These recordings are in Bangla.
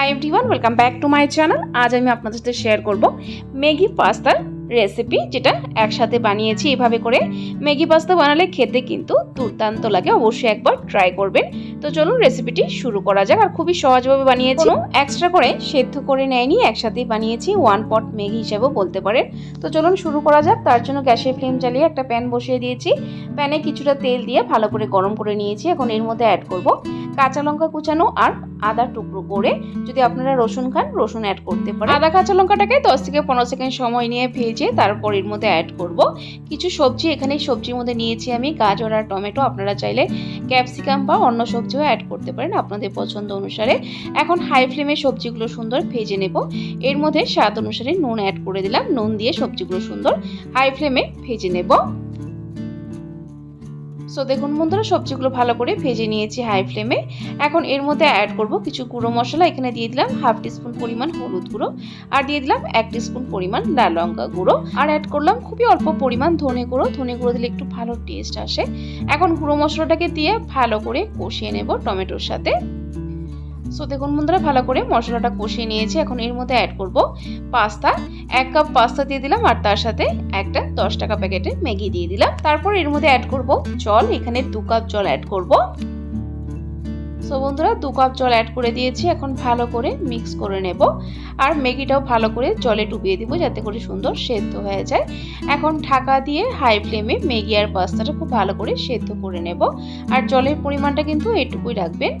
Hi everyone welcome back to my channel আজ আমি আপনাদের সাথে শেয়ার করব ম্যাগি পাস্তার রেসিপি যেটা একসাথে বানিয়েছি এভাবে করে। ম্যাগি পাস্তা বানালে খেতে কিন্তু দুর্দান্ত লাগে অবশ্যই একবার ট্রাই করবেন। তো চলুন রেসিপিটি শুরু করা যাক। আর খুবই সহজভাবে বানিয়েছি। এক্সট্রা করে সেদ্ধ করে নেয়নি একসাথেই বানিয়েছি ওয়ান পট ম্যাগি হিসেবেও বলতে পারেন। তো চলুন শুরু করা যাক। তার জন্য গ্যাসের ফ্লেম জ্বালিয়ে একটা প্যান বসিয়ে দিয়েছি। প্যানে কিছুটা তেল দিয়ে ভালো করে গরম করে নিয়েছি। এখন এর মধ্যে অ্যাড করব কাঁচা লঙ্কা কুচানো আর আদা টুকরো করে যদি আপনারা রসুন খান, রসুন অ্যাড করতে পারেন। আদা, কাঁচা লঙ্কাটাকে দশ থেকে পনেরো সেকেন্ড সময় নিয়ে ভেজে তারপর এর মধ্যে অ্যাড করব। কিছু সবজি এখানে সবজির মধ্যে নিয়েছি আমি, গাজর আর টমেটো। আপনারা চাইলে ক্যাপসিকাম বা অন্য সবজিও অ্যাড করতে পারেন আপনাদের পছন্দ অনুসারে। এখন হাই ফ্লেমে সবজিগুলো সুন্দর ভেজে নেব। এর মধ্যে স্বাদ অনুসারে নুন অ্যাড করে দিলাম। নুন দিয়ে সবজিগুলো সুন্দর হাই ফ্লেমে ভেজে নেব। সো দেখুন বন্ধুরা, সবজিগুলো ভালো করে ভেজে নিয়েছি হাই ফ্লেমে এখন এর মধ্যে অ্যাড করব কিছু গুঁড়ো মশলা। এখানে দিয়ে দিলাম হাফ টিস্পুন পরিমাণ হলুদ গুঁড়ো আর দিয়ে দিলাম এক টিস্পুন পরিমাণ লাল লঙ্কা গুঁড়ো। আর অ্যাড করলাম খুবই অল্প পরিমাণ ধনে গুঁড়ো। ধনে গুঁড়ো দিলে একটু ভালো টেস্ট আসে। এখন গুঁড়ো মশলাটাকে দিয়ে ভালো করে কষিয়ে নেব টমেটোর সাথে। সো দেখুন বন্ধুরা, ভালো করে মশলাটা কষিয়ে নিয়েছি। এখন এর মধ্যে অ্যাড করব পাস্তা এক কাপ পাস্তা দিয়ে দিলাম আর তার সাথে একটা দশ টাকা প্যাকেটে ম্যাগি দিয়ে দিলাম। তারপর এর মধ্যে অ্যাড করব জল। এখানে দু কাপ জল অ্যাড করব। সো বন্ধুরা, দু কাপ জল অ্যাড করে দিয়েছি। এখন ভালো করে মিক্স করে নেব। আর ম্যাগিটাও ভালো করে জলে ডুবিয়ে দিব যাতে করে সুন্দর সেদ্ধ হয়ে যায়। এখন ঢাকা দিয়ে হাই ফ্লেমে ম্যাগি আর পাস্তাটা খুব ভালো করে সেদ্ধ করে নেব। আর জলের পরিমাণটা কিন্তু এটুকুই রাখবেন।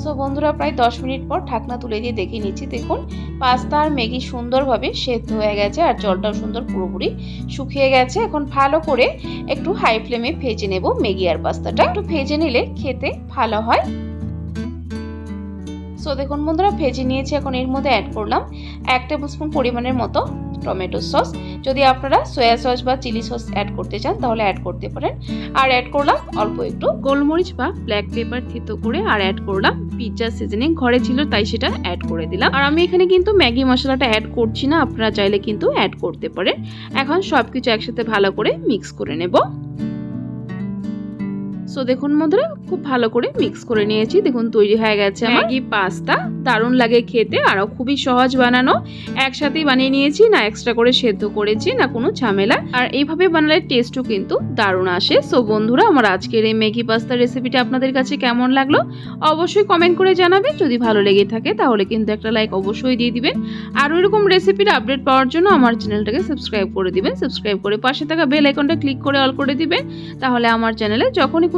সো বন্ধুরা, প্রায় দশ মিনিট পর ঢাকনা তুলে দিয়ে দেখে নিচ্ছি, দেখুন, পাস্তা আর ম্যাগি সুন্দরভাবে সেদ্ধ হয়ে গেছে আর জলটাও সুন্দর পুরোপুরি শুকিয়ে গেছে। এখন ভালো করে একটু হাই ফ্লেমে ভেজে নেব ম্যাগি আর পাস্তাটা। একটু ভেজে নিলে খেতে ভালো হয়। সো দেখুন বন্ধুরা, ভেজে নিয়েছি, এখন এর মধ্যে অ্যাড করলাম এক টেবিল স্পুন পরিমাণের মতো টমেটো সস। যদি আপনারা সয়া সস বা চিলি সস অ্যাড করতে চান, তাহলে অ্যাড করতে পারেন। আর অ্যাড করলাম অল্প একটু গোলমরিচ বা ব্ল্যাক পেপার থেতো করে আর অ্যাড করলাম পিৎজা সিজনিং ঘরে ছিল তাই সেটা অ্যাড করে দিলাম। আর আমি এখানে কিন্তু ম্যাগি মশলাটা অ্যাড করছি না, আপনারা চাইলে কিন্তু অ্যাড করতে পারেন। এখন সব কিছু একসাথে ভালো করে মিক্স করে নেব। সো দেখুন বন্ধুরা খুব ভালো করে মিক্স করে নিয়েছি। দেখুন তৈরি হয়ে গেছে ম্যাগি পাস্তা দারুণ লাগে খেতে আরও খুবই সহজ বানানো। একসাথেই বানিয়ে নিয়েছি না এক্সট্রা করে সেদ্ধ করেছি না কোনো ঝামেলা। আর এইভাবে বানালে টেস্টও কিন্তু দারুণ আসে। সো বন্ধুরা আমার আজকের এই ম্যাগি পাস্তা রেসিপিটা আপনাদের কাছে কেমন লাগল? অবশ্যই কমেন্ট করে জানাবেন। যদি ভালো লেগে থাকে তাহলে কিন্তু একটা লাইক অবশ্যই দিয়ে দিবেন। আর এরকম রেসিপির আপডেট পাওয়ার জন্য আমার চ্যানেলটাকে সাবস্ক্রাইব করে দিবেন। সাবস্ক্রাইব করে পাশে থাকা বেল আইকনটা ক্লিক করে অল করে দিবেন। তাহলে আমার চ্যানেলে যখনই